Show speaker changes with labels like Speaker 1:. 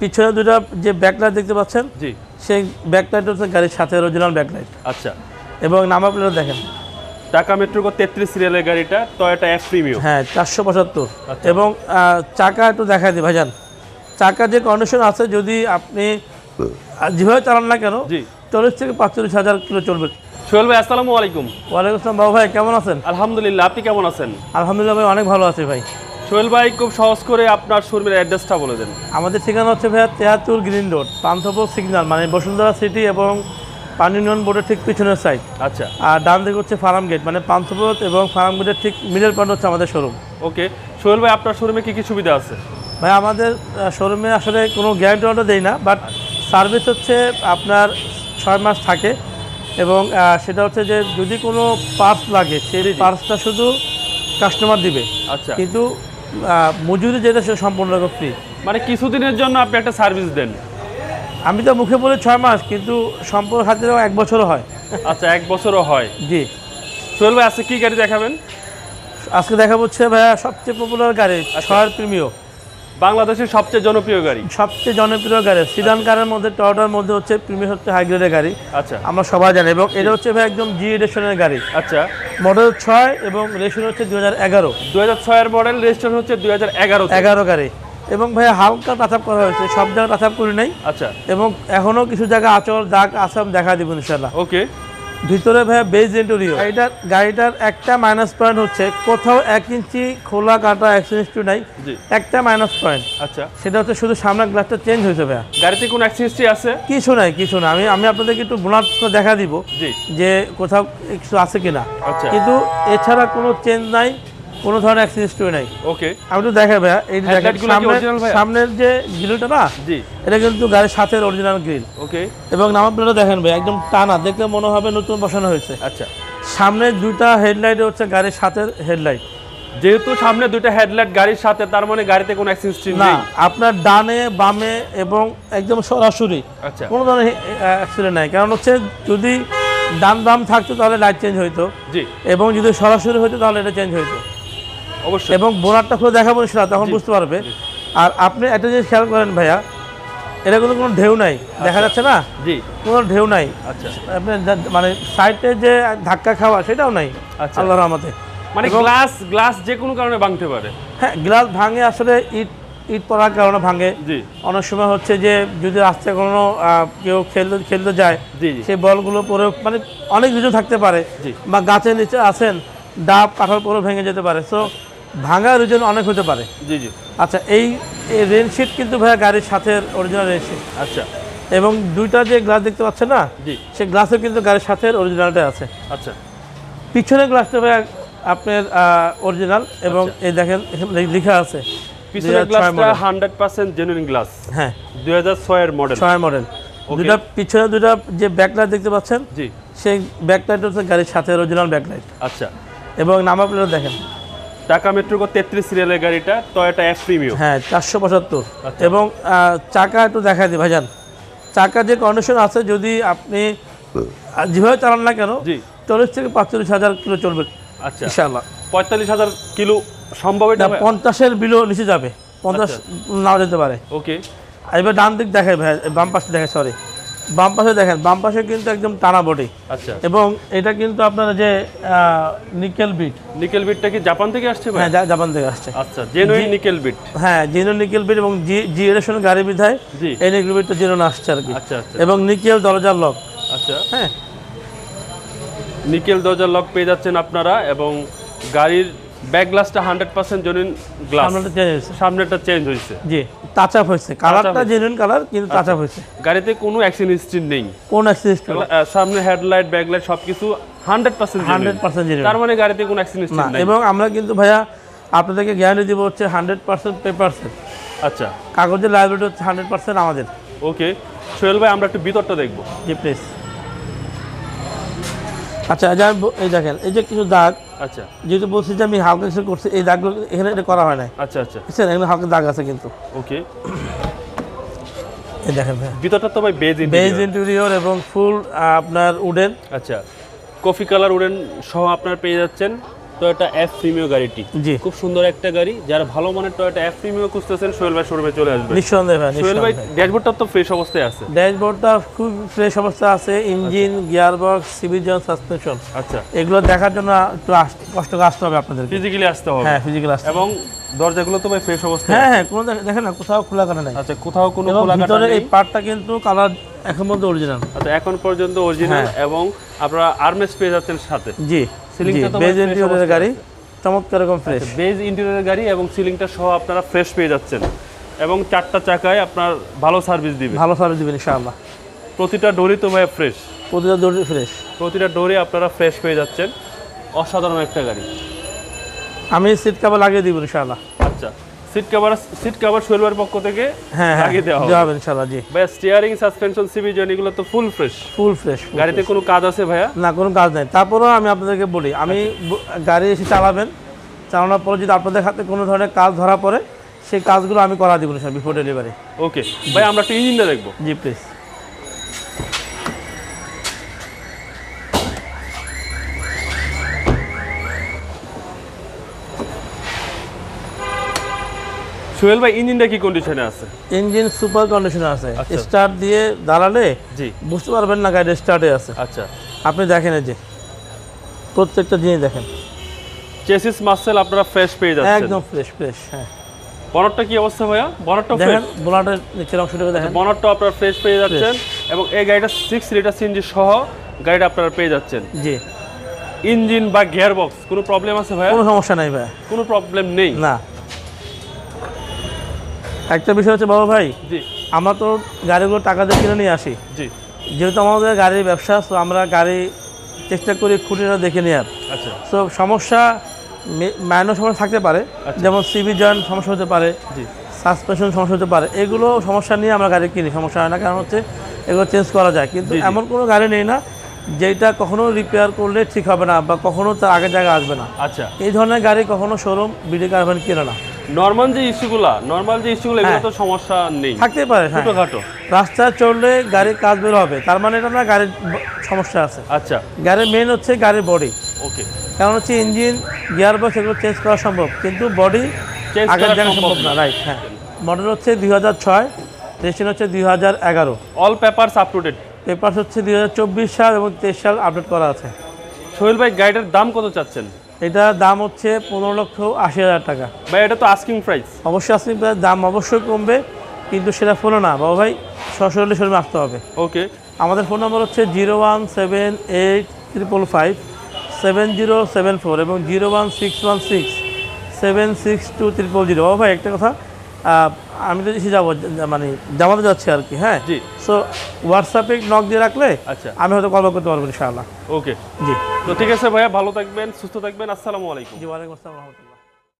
Speaker 1: পিছনে দুটো যে ব্যাকলাইট দেখতে পাচ্ছেন
Speaker 2: জি।
Speaker 1: সেই ব্যাকলাইট হচ্ছে গাড়ির সাথে অরিজিনাল ব্যাকলাইট
Speaker 2: আচ্ছা।
Speaker 1: এবং নাম্বার প্লেটও দেখেন।
Speaker 2: টাকা মেট্রো তেত্রিশ সিরিয়ালের গাড়িটা টয়োটা এফ প্রিমিয়াম
Speaker 1: হ্যাঁ চারশো পঁচাত্তর।
Speaker 2: আচ্ছা।
Speaker 1: এবং চাকা একটু দেখা দিই ভাইজান। চাকা যে কন্ডিশন আছে যদি আপনি যেভাবে চালান না কেন
Speaker 2: জি।
Speaker 1: চল্লিশ থেকে পাঁচচল্লিশ হাজার কিলো চলবে।
Speaker 2: সোহেল ভাই আসসালামু আলাইকুম।
Speaker 1: ওয়ালাইকুম আসসালাম বাবু ভাই কেমন আছেন?
Speaker 2: আলহামদুলিল্লাহ আপনি কেমন আছেন?
Speaker 1: আলহামদুলিল্লাহ ভাই অনেক ভালো আছি ভাই।
Speaker 2: সোহেল ভাই খুব সহজ করে আপনার শোরুমের অ্যাড্রেসটা বলে দেন।
Speaker 1: আমাদের ঠিকানা হচ্ছে ভাইয়া তেহাত্তর গ্রিন রোড পান্থপোল সিগন্যাল মানে বসুন্ধরা সিটি এবং পানি ইউনিয়ন বোর্ডের ঠিক পিছনের সাইড
Speaker 2: আচ্ছা।
Speaker 1: আর ডান দিকে হচ্ছে ফার্ম গেট মানে পান্থপোল এবং ফার্ম গেটের ঠিক মিডল পয়েন্ট হচ্ছে আমাদের শোরুম
Speaker 2: ওকে। সোহেল ভাই আপনার শোরুমে কী কী সুবিধা আছে?
Speaker 1: ভাই আমাদের শোরুমে আসলে কোনো গ্যারান্টি অর্ডার দেই না বাট সার্ভিস হচ্ছে আপনার ছয় মাস থাকে এবং সেটা হচ্ছে যে যদি কোনো পার্স লাগে সেই পার্সটা শুধু কাস্টমার দিবে।
Speaker 2: আচ্ছা।
Speaker 1: কিন্তু মজুরি যেটা সেটা সম্পূর্ণ ফ্রি
Speaker 2: মানে কিছুদিনের জন্য আপনি একটা সার্ভিস দেন।
Speaker 1: আমি তো মুখে বলে ছয় মাস কিন্তু সম্পূর্ণ হাতে এক বছরও হয়।
Speaker 2: আচ্ছা এক বছরও হয়।
Speaker 1: জি।
Speaker 2: সোহেল ভাই আজকে কী গাড়ি দেখাবেন?
Speaker 1: আজকে দেখা হচ্ছে ভাইয়া সবচেয়ে পপুলার গাড়ি ছয়ের প্রিমিয়
Speaker 2: বাংলাদেশের সবচেয়ে জনপ্রিয় গাড়ি?
Speaker 1: সবচেয়ে জনপ্রিয় গাড়ি সিডান কারের মধ্যে টয়োটার মধ্যে হচ্ছে প্রিমিয়ার হচ্ছে হাইগ্রেডের গাড়ি।
Speaker 2: আচ্ছা।
Speaker 1: আমরা সবাই জানি এবং এটা হচ্ছে ভাই একদম জি এডিশনের গাড়ি।
Speaker 2: আচ্ছা।
Speaker 1: মডেল ছয় এবং রেশন হচ্ছে দুই হাজার এগারো।
Speaker 2: দুই হাজার ছয়ের মডেল রেজিস্ট্রেশন হচ্ছে দুই হাজার এগারো
Speaker 1: এগারো গাড়ি। এবং ভাই হালকা টাচ করা হয়েছে সব জায়গায় টাচ করি নাই।
Speaker 2: আচ্ছা।
Speaker 1: এবং এখনও কিছু জায়গা আচল দাগ আসাম দেখা দিব ইনশাল্লাহ
Speaker 2: ওকে
Speaker 1: ভিতরে ভাইয়া বেজ ইন্টেরিয়র গাড়িটার গাড়িটার একটা মাইনাস পয়েন্ট হচ্ছে কোথাও এক ইঞ্চি খোলা কাটা অ্যাক্সিডেন্ট নাই একটা মাইনাস পয়েন্ট
Speaker 2: আচ্ছা।
Speaker 1: সেটা হচ্ছে শুধু সামনের গ্লাসটা চেঞ্জ হয়েছে ভাইয়া।
Speaker 2: গাড়িতে কোনো অ্যাক্সিডেন্ট আছে?
Speaker 1: কিছু নাই কিছু না আমি আমি আপনাদেরকে একটু গুণাত্ম দেখা দিব যে কোথাও কিছু আছে কিনা।
Speaker 2: আচ্ছা।
Speaker 1: কিন্তু এছাড়া কোনো চেঞ্জ নাই। কোনো ধরনের অ্যাক্সিডেন্ট নাই।
Speaker 2: ওকে
Speaker 1: আমি তো দেখাই ভাইয়া এই সামনের-? সামনের যে গ্রিলটা না
Speaker 2: জি।
Speaker 1: এটা কিন্তু গাড়ির সাথে অরিজিনাল গ্রিল
Speaker 2: ওকে
Speaker 1: এবং নাম্বার প্লেটও দেখেন ভাই একদম টানা দেখলে মনে হবে নতুন বসানো হয়েছে।
Speaker 2: আচ্ছা।
Speaker 1: সামনে দুইটা হেডলাইট হচ্ছে গাড়ির সাথে হেডলাইট
Speaker 2: যেহেতু সামনে দুইটা হেডলাইট গাড়ির সাথে তার মানে গাড়িতে কোনো অ্যাক্সিডেন্ট
Speaker 1: না আপনার ডানে বামে এবং একদম সরাসরি
Speaker 2: আচ্ছা।
Speaker 1: কোনো ধরনের অ্যাক্সিডেন্ট নাই। কারণ হচ্ছে যদি ডান বাম থাকতো তাহলে লাইট চেঞ্জ হইতো।
Speaker 2: জি।
Speaker 1: এবং যদি সরাসরি হইতো তাহলে এটা চেঞ্জ হইতো।
Speaker 2: অবশ্যই।
Speaker 1: এবং বোনারটা খুলে দেখাবো সেটা তখন বুঝতে পারবে। আর আপনি একটা জিনিস খেয়াল করেন ভাইয়া এটা কিন্তু কোনো ঢেউ নাই দেখা যাচ্ছে না?
Speaker 2: জি।
Speaker 1: কোনো ঢেউ নাই।
Speaker 2: আচ্ছা।
Speaker 1: আপনি মানে সাইডে যে ধাক্কা খাওয়া সেটাও নাই
Speaker 2: আচ্ছা।
Speaker 1: আল্লাহর রহমতে।
Speaker 2: মানে গ্লাস গ্লাস যে কোনো কারণে ভাঙতে পারে।
Speaker 1: হ্যাঁ গ্লাস ভাঙে আসলে ইট ইট পড়ার কারণে ভাঙে।
Speaker 2: জি।
Speaker 1: অনেক সময় হচ্ছে যে যদি রাস্তায় কোনো কেউ খেলতে খেলতে যায় সেই বলগুলো পরে মানে অনেক কিছু থাকতে পারে।
Speaker 2: জি।
Speaker 1: বা গাছের নিচে আছেন ডাব কাঁঠাল পরে ভেঙে যেতে পারে। সো ভাঙার রিজন অনেক হতে পারে।
Speaker 2: জি জি।
Speaker 1: আচ্ছা এই রেনশিট কিন্তু ভাইয়া গাড়ির সাথে অরিজিনাল রেনশিট
Speaker 2: আচ্ছা।
Speaker 1: এবং দুইটা যে গ্লাস দেখতে পাচ্ছেন না
Speaker 2: জি।
Speaker 1: সে গ্লাসও কিন্তু গাড়ির সাথে অরিজিনালটা আছে।
Speaker 2: আচ্ছা।
Speaker 1: পিছনের গ্লাসটা ভাইয়া আপনার অরিজিনাল এবং এই দেখেন লেখা আছে।
Speaker 2: পিছনের গ্লাসটা জেনুইন গ্লাস
Speaker 1: হ্যাঁ।
Speaker 2: মডেল
Speaker 1: মডেল দুটা পিছনে দুটা যে ব্যাকলাইট দেখতে পাচ্ছেন
Speaker 2: জি।
Speaker 1: সেই ব্যাকলাইট হচ্ছে গাড়ির সাথে অরিজিনাল ব্যাকলাইট
Speaker 2: আচ্ছা।
Speaker 1: এবং নাম্বার প্লেটও দেখেন।
Speaker 2: টাকা মেট্রো তেত্রিশ সিরিয়ালের গাড়িটা টয়োটা এফ প্রিমিয়াম
Speaker 1: হ্যাঁ চারশো পঁচাত্তর।
Speaker 2: আচ্ছা।
Speaker 1: এবং চাকা একটু দেখা দিই ভাইজান। চাকা যে কন্ডিশন আছে যদি আপনি যেভাবে চালান না কেন
Speaker 2: জি।
Speaker 1: চল্লিশ থেকে পাঁচচল্লিশ হাজার কিলো চলবে
Speaker 2: আচ্ছা।
Speaker 1: ইনশাল্লাহ
Speaker 2: পঁয়তাল্লিশ হাজার কিলো সম্ভব এটা
Speaker 1: পঞ্চাশের বিলো নিচে যাবে পঞ্চাশ
Speaker 2: আচ্ছা।
Speaker 1: নাও যেতে পারে।
Speaker 2: ওকে
Speaker 1: এবার ডান দিক দেখায় ভাই বাম পাশে দেখে সরি বাম পাশে দেখেন বাম পাশে কিন্তু একদম টানা বডি।
Speaker 2: আচ্ছা।
Speaker 1: এবং এটা কিন্তু আপনার যে নিকেল বিট
Speaker 2: নিকেল বিটটা কি জাপান থেকে আসছে ভাই?
Speaker 1: হ্যাঁ জাপান থেকে আসছে।
Speaker 2: আচ্ছা জেনুইন নিকেল বিট
Speaker 1: হ্যাঁ জিনো নিকেল বিট এবং জি জি এডিশন গাড়ি বিধায়
Speaker 2: জি।
Speaker 1: এই নিকেল বিটটা জিনো আসছে আর কি।
Speaker 2: আচ্ছা আচ্ছা।
Speaker 1: এবং নিকেল দরজার লক
Speaker 2: আচ্ছা।
Speaker 1: হ্যাঁ।
Speaker 2: নিকেল দরজার লক পেয়ে যাচ্ছেন আপনারা এবং গাড়ির ব্যাক গ্লাসটা হান্ড্রেড পার্সেন্ট জেনুইন গ্লাস
Speaker 1: সামনেটা চেঞ্জ হয়েছে।
Speaker 2: সামনেটা চেঞ্জ হয়েছে।
Speaker 1: জি টাচ আপ হয়েছে। কালারটা জেনুইন কালার কিন্তু টাচ আপ হয়েছে।
Speaker 2: গাড়িতে কোনো অ্যাক্সিডেন্ট হিস্ট্রি নেই।
Speaker 1: কোন অ্যাক্সিস
Speaker 2: আহ, সামনে হেডলাইট ব্যাকলাইট সবকিছু hundred percent
Speaker 1: hundred percent genuine
Speaker 2: তার মানে গাড়িতে কোনো অ্যাক্সিডেন্ট হিস্ট্রি নেই।
Speaker 1: এবং আমরা কিন্তু ভাইয়া আপনাদেরকে গ্যারান্টি দিব হচ্ছে হান্ড্রেড পার্সেন্ট পেপারসের
Speaker 2: আচ্ছা।
Speaker 1: কাগজের লাইব্রেরি হচ্ছে হান্ড্রেড পার্সেন্ট আমাদের।
Speaker 2: ওকে সোহেল ভাই আমরা একটু ভিতরটা দেখব।
Speaker 1: জি প্লিজ আচ্ছা যা এই দেখেন এই যে কিছু দাগ
Speaker 2: আচ্ছা।
Speaker 1: যেহেতু বলছি যে আমি হালকা কিছু করছি এই দাগগুলো এখানে এটা করা হয় না
Speaker 2: আচ্ছা আচ্ছা।
Speaker 1: বুঝছেন? এখানে হালকা দাগ আছে কিন্তু।
Speaker 2: ওকে।
Speaker 1: এই দেখেন
Speaker 2: ভিতরটা তো ভাই বেজ
Speaker 1: বেজ ইন্টেরিয়র এবং ফুল আপনার উডেন।
Speaker 2: আচ্ছা। কফি কালার উডেন সহ আপনার পেয়ে যাচ্ছেন। টয়োটা এফ প্রিমিও গাড়িটি।
Speaker 1: জি।
Speaker 2: খুব সুন্দর একটা গাড়ি। যারা ভালো মানের টয়োটা এফ প্রিমিও খুঁজতেছেন সোহেল ভাই শোরুমে চলে আসবেন
Speaker 1: নিঃসন্দেহে ভাই
Speaker 2: সোহেল ভাই ড্যাশবোর্ডটা তো ফ্রেশ অবস্থায় আছে।
Speaker 1: ড্যাশবোর্ডটা খুব ফ্রেশ অবস্থা আছে ইঞ্জিন গিয়ারবক্স সিভিজন সাসপেনশন
Speaker 2: আচ্ছা।
Speaker 1: এগুলো দেখার জন্য একটু কষ্ট করে আসতে হবে আপনাদের
Speaker 2: ফিজিক্যালি আসতে হবে।
Speaker 1: হ্যাঁ ফিজিক্যাল আসতে হবে।
Speaker 2: এবং দরজাগুলো তো ভাই ফ্রেশ অবস্থায়
Speaker 1: হ্যাঁ হ্যাঁ কোনো দেখ- দেখেন না কোথাও খোলা কাটা নাই।
Speaker 2: আচ্ছা কোথাও কোনো খোলা কাটা
Speaker 1: ভিতরে এই পার্টটা কিন্তু কালার এখন মধ্যে অরিজিনাল
Speaker 2: আচ্ছা এখন পর্যন্ত অরিজিনাল
Speaker 1: হ্যাঁ।
Speaker 2: এবং আপনারা আর্মেস পেয়ে যাচ্ছেন সাথে।
Speaker 1: জি
Speaker 2: সিলিংটা তো
Speaker 1: বেজ ইন্টেরিয়রের গাড়ি চমৎকার এরকম ফ্রেশ
Speaker 2: বেজ ইন্টেরিয়র গাড়ি এবং সিলিংটা সহ আপনারা ফ্রেশ পেয়ে যাচ্ছেন। এবং চারটা চাকায় আপনার ভালো সার্ভিস দিবে।
Speaker 1: ভালো সার্ভিস দিবেন ইনশাআল্লাহ।
Speaker 2: প্রতিটা ডোরই তো ভাই ফ্রেশ
Speaker 1: প্রতিটা দৌড়ি ফ্রেশ
Speaker 2: প্রতিটা ডোরে আপনারা ফ্রেশ পেয়ে যাচ্ছেন। অসাধারণ একটা গাড়ি।
Speaker 1: আমি সিট কাভার লাগিয়ে দিব ইনশাআল্লাহ।
Speaker 2: আচ্ছা। সিট কভার সিট কভার সোয়েলবার পক্ষ থেকে
Speaker 1: হ্যাঁ হ্যাঁ
Speaker 2: লাগিয়ে দেওয়া হবে।
Speaker 1: দেওয়া ইনশাআল্লাহ জি।
Speaker 2: ভাইয়া স্টিয়ারিং সাসপেনশন সিবিজন এগুলো তো ফুল ফ্রেশ
Speaker 1: ফুল ফ্রেশ
Speaker 2: গাড়িতে কোনো কাজ আছে ভাইয়া?
Speaker 1: না কোনো কাজ নেই। তারপরেও আমি আপনাদেরকে বলি আমি গাড়ি এসে চালাবেন চালানোর পরে যদি আপনাদের হাতে কোনো ধরনের কাজ ধরা পড়ে সেই কাজগুলো আমি করা দিব স্যার বিফোর ডেলিভারি
Speaker 2: ওকে ভাই আমরা একটু ইঞ্জিনটা দেখব।
Speaker 1: জি প্লিজ
Speaker 2: সোহেল ভাই ইঞ্জিনটা কি কন্ডিশনে আছে?
Speaker 1: ইঞ্জিন সুপার কন্ডিশনে আছে।
Speaker 2: আচ্ছা।
Speaker 1: স্টার্ট দিয়ে দাঁড়ালে
Speaker 2: জি।
Speaker 1: বুঝতে পারবেন না গাড়ি স্টার্টে আছে।
Speaker 2: আচ্ছা।
Speaker 1: আপনি দেখেন এই যে প্রত্যেকটা জিনিস দেখেন।
Speaker 2: চেসিস মাসেল আপনারা ফ্রেশ পেয়ে যাচ্ছেন।
Speaker 1: একদম ফ্রেশ ফ্রেশ হ্যাঁ।
Speaker 2: বনটটা কি অবস্থা ভাইয়া? বনটটা
Speaker 1: দেখেন বোলাটের নিচের অংশটাকে দেখেন।
Speaker 2: বনটটা আপনারা ফ্রেশ পেয়ে যাচ্ছেন এবং এই গাড়িটা সিক্স লিটার সিএনজি সহ গাড়িটা আপনারা পেয়ে যাচ্ছেন।
Speaker 1: জি।
Speaker 2: ইঞ্জিন বা গিয়ার বক্স কোনো প্রবলেম আছে ভাইয়া?
Speaker 1: কোনো সমস্যা নাই ভাইয়া।
Speaker 2: কোনো প্রবলেম নেই?
Speaker 1: না। একটা বিষয় হচ্ছে বাবা ভাই
Speaker 2: জি।
Speaker 1: আমরা তো গাড়িগুলো টাকা দিয়ে কিনে নিয়ে আসি।
Speaker 2: জি।
Speaker 1: যেহেতু আমাদের গাড়ির ব্যবসা তো আমরা গাড়ি চেষ্টা করি খুঁটিটা দেখে নেওয়ার
Speaker 2: আচ্ছা।
Speaker 1: তো সমস্যা মাইনর সমস্যা থাকতে পারে
Speaker 2: আচ্ছা।
Speaker 1: যেমন সিবি জয়েন্ট সমস্যা হতে পারে সাসপেনশন সমস্যা হতে পারে এগুলো সমস্যা নিয়ে আমরা গাড়ি কিনি সমস্যা হয় না কারণ হচ্ছে এগুলো চেঞ্জ করা যায়। কিন্তু। এমন কোনো গাড়ি নেই না যেটা কখনো রিপেয়ার করলে ঠিক হবে না বা কখনো তার আগের জায়গায় আসবে না।
Speaker 2: আচ্ছা।
Speaker 1: এই ধরনের গাড়ি কখনো শোরুম বিডি কারবান কিনে না।
Speaker 2: নর্মাল যে ইস্যুগুলা নর্মাল যে ইস্যুগুলো এগুলো
Speaker 1: হ্যাঁ।
Speaker 2: তো সমস্যা নেই।
Speaker 1: থাকতে পারে হ্যাঁ।
Speaker 2: ছোটখাটো।
Speaker 1: রাস্তায় চললে গাড়ির কাজ বের হবে তার মানে এটা না গাড়ির সমস্যা আছে।
Speaker 2: আচ্ছা।
Speaker 1: গাড়ির মেন হচ্ছে গাড়ির বডি
Speaker 2: ওকে
Speaker 1: কারণ হচ্ছে ইঞ্জিন গিয়ার বক্স এগুলো চেঞ্জ করা সম্ভব কিন্তু বডি
Speaker 2: চেঞ্জ
Speaker 1: আগের
Speaker 2: করা
Speaker 1: জায়গা
Speaker 2: সম্ভব
Speaker 1: না রাইট হ্যাঁ। মডেল হচ্ছে দুই হাজার ছয় রেজিস্ট্রেশন হচ্ছে দুই হাজার এগারো।
Speaker 2: All papers up to date
Speaker 1: paper হচ্ছে দুই হাজার চব্বিশ সাল এবং তেইশ সাল আপডেট করা আছে।
Speaker 2: সোহেল ভাই গাড়িটার দাম কত চাচ্ছেন?
Speaker 1: এটার দাম হচ্ছে পনেরো লক্ষ আশি হাজার টাকা।
Speaker 2: ভাই এটা তো আস্কিং প্রাইস
Speaker 1: অবশ্যই আস্কিং প্রাইস দাম অবশ্যই কমবে কিন্তু সেটা ফোনও না। বাবা ভাই সরাসরি শোরুমে আসতে হবে।
Speaker 2: ওকে
Speaker 1: আমাদের ফোন নম্বর হচ্ছে zero one seven eight triple five seven zero seven four এবং zero one six one six seven six two triple zero বাবা ভাই একটা কথা আমি তো এসে যাব মানে জামাতে যাচ্ছি আর কি হ্যাঁ?
Speaker 2: জি।
Speaker 1: সো হোয়াটসঅ্যাপে নক দিয়ে রাখলে
Speaker 2: আচ্ছা।
Speaker 1: আমি হয়তো কল করতে পারব ইনশাআল্লাহ।
Speaker 2: ওকে
Speaker 1: জি।
Speaker 2: তো ঠিক আছে ভাইয়া ভালো থাকবেন সুস্থ থাকবেন আসসালামু আলাইকুম।
Speaker 1: জি ওয়ালাইকুম আসসালাম